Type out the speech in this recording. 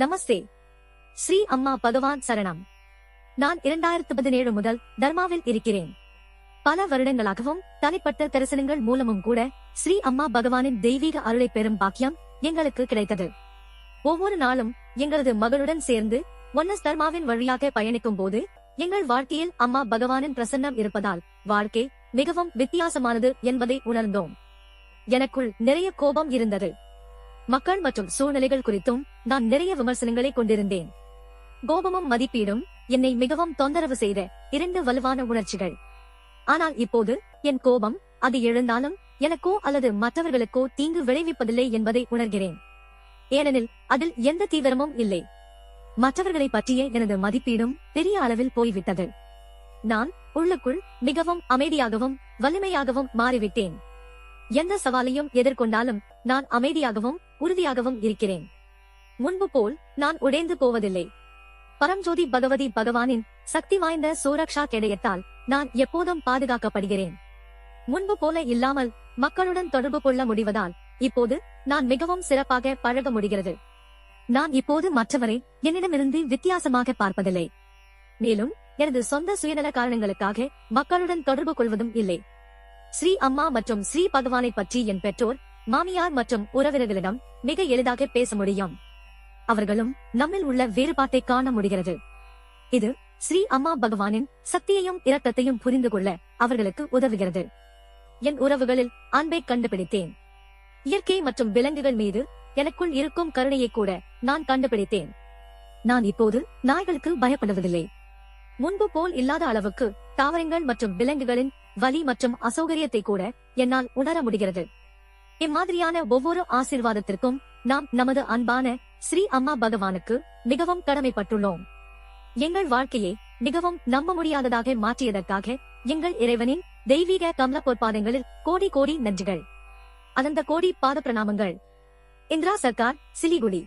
நமஸ்தே. ஸ்ரீ அம்மா பகவான் சரணம். நான் இரண்டாயிரத்து பதினேழு முதல் தர்மாவில் இருக்கிறேன். பல வருடங்களாகவும் தனிப்பட்ட தரிசனங்கள் மூலமும் கூட ஸ்ரீ அம்மா பகவானின் தெய்வீக அருளை பெறும் பாக்கியம் எங்களுக்கு கிடைத்தது. ஒவ்வொரு நாளும் எங்களது மகளுடன் சேர்ந்து ஒன்னஸ் தர்மாவின் வழியாக பயணிக்கும் போது எங்கள் வாழ்க்கையில் அம்மா பகவானின் பிரசன்னம் இருப்பதால் வாழ்க்கை மிகவும் வித்தியாசமானது என்பதை உணர்ந்தோம். எனக்குள் நிறைய கோபம் இருந்தது. மக்கள் மற்றும் சூழ்நிலைகள் குறித்தும் நான் நிறைய விமர்சனங்களை கொண்டிருந்தேன். கோபமும் மதிப்பீடும் என்னை மிகவும் தொந்தரவு செய்த இரண்டு வலுவான உணர்ச்சிகள். ஆனால் இப்போது என் கோபம் அது எழுந்தாலும் எனக்கோ அல்லது மற்றவர்களுக்கோ தீங்கு விளைவிப்பதில்லை என்பதை உணர்கிறேன். ஏனெனில் அதில் எந்த தீவிரமும் இல்லை. மற்றவர்களை பற்றிய எனது மதிப்பீடும் பெரிய அளவில் போய்விட்டது. நான் உள்ளுக்குள் மிகவும் அமைதியாகவும் வலிமையாகவும் மாறிவிட்டேன். எந்த சவாலையும் எதிர்கொண்டாலும் நான் அமைதியாகவும் உறுதியாகவும் இருக்கிறேன். முன்பு போல் நான் உடைந்து போவதில்லை. பரம்ஜோதி பகவதி பகவானின் சக்தி வாய்ந்த சூரக்ஷா கிடையத்தால் நான் எப்போதும் பாதுகாக்கப்படுகிறேன். முன்பு போல இல்லாமல் மக்களுடன் தொடர்பு கொள்ள முடிவதால் இப்போது நான் மிகவும் சிறப்பாக பழக முடிகிறது. நான் இப்போது மற்றவரை என்னிடமிருந்து வித்தியாசமாக பார்ப்பதில்லை. மேலும் எனது சொந்த சுயநல காரணங்களுக்காக மக்களுடன் தொடர்பு கொள்வதும் இல்லை. ஸ்ரீ அம்மா மற்றும் ஸ்ரீ பகவானை பற்றி என் பெற்றோர் மாமியார் மற்றும் உறவினர்களிடம் மிக எளிதாக பேச முடியும். அவர்களும் நம்மில் உள்ள வேறுபாட்டை காண முடிகிறது. இது ஸ்ரீ அம்மா பகவானின் சக்தியையும் இரக்கத்தையும் புரிந்து கொள்ள அவர்களுக்கு உதவுகிறது. என் உறவுகளில் அன்பை கண்டுபிடித்தேன். இயற்கை மற்றும் விலங்குகள் மீது எனக்குள் இருக்கும் கருணையை கூட நான் கண்டுபிடித்தேன். நான் இப்போது நாய்களுக்கு பயப்படுவதில்லை. முன்பு போல் இல்லாத அளவுக்கு தாவரங்கள் மற்றும் விலங்குகளின் வலி மற்றும் அசௌகரியத்தை கூட என்னால் உணர முடிகிறது. இம்மாதிரியான ஒவ்வொரு ஆசீர்வாதத்திற்கும் நாம் நமது அன்பான ஸ்ரீ அம்மா பகவானுக்கு மிகவும் கடமைப்பட்டுள்ளோம். எங்கள் வாழ்க்கையை மிகவும் நம்ப முடியாததாக மாற்றியதற்காக எங்கள் இறைவனின் தெய்வீக கமல பொற்பாதங்களில் கோடி கோடி நன்றிகள். அனந்த கோடி பாத பிரணாமங்கள் இந்திரா சர்க்கார் சிலிகுடி.